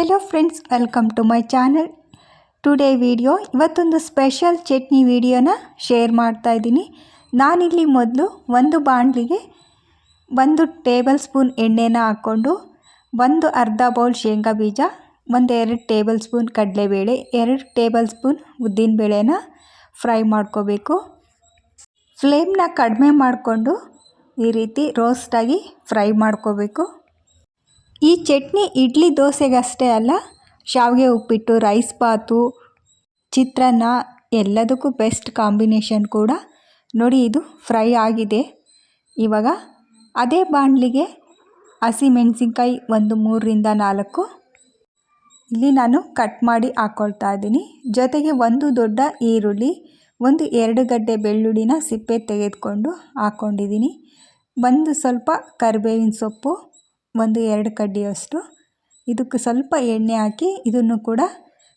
Hello friends welcome to my channel today video ಇವತ್ತೊಂದು special chutney ವಿಡಿಯೋನ share ಮಾಡ್ತಾ ಇದ್ದೀನಿ. ನಾನಿಲ್ಲಿ ಮೊದಲು ಒಂದು ಬಾಣಲಿಗೆ ಒಂದು ಟೇಬಲ್ ಸ್ಪೂನ್ ಎಣ್ಣೆನ ಹಾಕ್ಕೊಂಡು, ಒಂದು ಅರ್ಧ ಬೌಲ್ ಶೇಂಗಾ ಬೀಜ, ಒಂದು ಎರಡು ಟೇಬಲ್ ಸ್ಪೂನ್ ಕಡಲೆಬೇಳೆ, ಎರಡು ಟೇಬಲ್ ಸ್ಪೂನ್ ಉದ್ದಿನಬೇಳೆನ ಫ್ರೈ ಮಾಡ್ಕೋಬೇಕು. ಫ್ಲೇಮ್ನ ಕಡಿಮೆ ಮಾಡಿಕೊಂಡು ಈ ರೀತಿ ರೋಸ್ಟಾಗಿ ಫ್ರೈ ಮಾಡ್ಕೋಬೇಕು. ಈ ಚಟ್ನಿ ಇಡ್ಲಿ ದೋಸೆಗಷ್ಟೇ ಅಲ್ಲ, ಶಾವಿಗೆ ಉಪ್ಪಿಟ್ಟು ರೈಸ್ ಬಾತು ಚಿತ್ರಾನ್ನ ಎಲ್ಲದಕ್ಕೂ ಬೆಸ್ಟ್ ಕಾಂಬಿನೇಷನ್ ಕೂಡ. ನೋಡಿ ಇದು ಫ್ರೈ ಆಗಿದೆ. ಇವಾಗ ಅದೇ ಬಾಣಲಿಗೆ ಹಸಿಮೆಣಸಿನ್ಕಾಯಿ ಒಂದು ಮೂರರಿಂದ ನಾಲ್ಕು. ಇಲ್ಲಿ ನಾನು ಕಟ್ ಮಾಡಿ ಹಾಕ್ಕೊಳ್ತಾ ಇದ್ದೀನಿ. ಜೊತೆಗೆ ಒಂದು ದೊಡ್ಡ ಈರುಳ್ಳಿ, ಒಂದು ಎರಡು ಗಡ್ಡೆ ಬೆಳ್ಳುಳ್ಳಿನ ಸಿಪ್ಪೆ ತೆಗೆದುಕೊಂಡು ಹಾಕ್ಕೊಂಡಿದ್ದೀನಿ ಒಂದು ಸ್ವಲ್ಪ ಕರಿಬೇವಿನ ಸೊಪ್ಪು ಒಂದು ಎರಡು ಕಡ್ಡಿಯಷ್ಟು. ಇದಕ್ಕೆ ಸ್ವಲ್ಪ ಎಣ್ಣೆ ಹಾಕಿ ಇದನ್ನು ಕೂಡ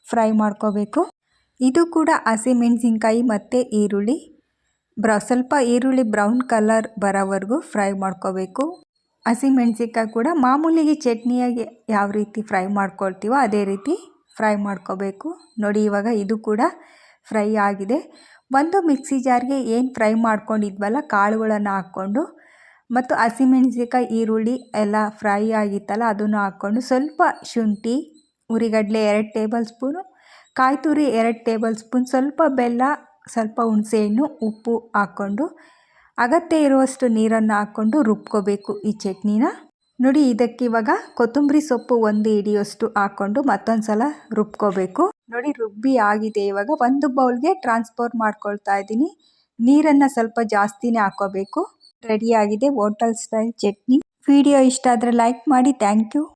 ಫ್ರೈ ಮಾಡ್ಕೋಬೇಕು. ಇದು ಕೂಡ ಹಸಿಮೆಣಸಿನ್ಕಾಯಿ ಮತ್ತು ಈರುಳ್ಳಿ. ಬ್ರ, ಸ್ವಲ್ಪ ಈರುಳ್ಳಿ ಬ್ರೌನ್ ಕಲರ್ ಬರೋವರೆಗೂ ಫ್ರೈ ಮಾಡ್ಕೋಬೇಕು. ಹಸಿಮೆಣ್ಸಿನ್ಕಾಯಿ ಕೂಡ ಮಾಮೂಲಿಗೆ ಚಟ್ನಿಯಾಗಿ ಯಾವ ರೀತಿ ಫ್ರೈ ಮಾಡ್ಕೊಳ್ತೀವೋ ಅದೇ ರೀತಿ ಫ್ರೈ ಮಾಡ್ಕೋಬೇಕು. ನೋಡಿ, ಇವಾಗ ಇದು ಕೂಡ ಫ್ರೈ ಆಗಿದೆ. ಒಂದು ಮಿಕ್ಸಿ ಜಾರ್ಗೆ ಏನು ಫ್ರೈ ಮಾಡ್ಕೊಂಡಿದ್ವಲ್ಲ, ಕಾಳುಗಳನ್ನು ಹಾಕ್ಕೊಂಡು ಮತ್ತು ಹಸಿಮೆಣ್ಸಿನ್ಕಾಯಿ ಈರುಳ್ಳಿ ಎಲ್ಲ ಫ್ರೈ ಆಗಿತ್ತಲ್ಲ, ಅದನ್ನು ಹಾಕ್ಕೊಂಡು ಸ್ವಲ್ಪ ಶುಂಠಿ ಹುರಿಗಡಲೆ ಎರಡು ಟೇಬಲ್ ಸ್ಪೂನು ಕಾಯಿ ತುರಿ ಎರಡು ಟೇಬಲ್ ಸ್ಪೂನ್ ಸ್ವಲ್ಪ ಬೆಲ್ಲ, ಸ್ವಲ್ಪ ಹುಣಸೆಹಣ್ಣು, ಉಪ್ಪು ಹಾಕ್ಕೊಂಡು ಅಗತ್ಯ ಇರುವಷ್ಟು ನೀರನ್ನು ಹಾಕ್ಕೊಂಡು ರುಬ್ಕೋಬೇಕು ಈ ಚಟ್ನಿನ. ನೋಡಿ, ಇದಕ್ಕೆ ಇವಾಗ ಕೊತ್ತಂಬರಿ ಸೊಪ್ಪು ಒಂದು ಹಿಡಿಯೋಷ್ಟು ಹಾಕ್ಕೊಂಡು ಮತ್ತೊಂದು ಸಲ ರುಬ್ಕೋಬೇಕು. ನೋಡಿ, ರುಬ್ಬಿ ಆಗಿದೆ. ಇವಾಗ ಒಂದು ಬೌಲ್ಗೆ ಟ್ರಾನ್ಸ್ಫರ್ ಮಾಡ್ಕೊಳ್ತಾ ಇದ್ದೀನಿ. ನೀರನ್ನು ಸ್ವಲ್ಪ ಜಾಸ್ತಿನೇ ಹಾಕೋಬೇಕು ರೆಡಿಯಾಗಿದೆ ಹೋಟೆಲ್ ಸ್ಟೈಲ್ ಚಟ್ನಿ. ವಿಡಿಯೋ ಇಷ್ಟ ಆದ್ರೆ ಲೈಕ್ ಮಾಡಿ. Thank you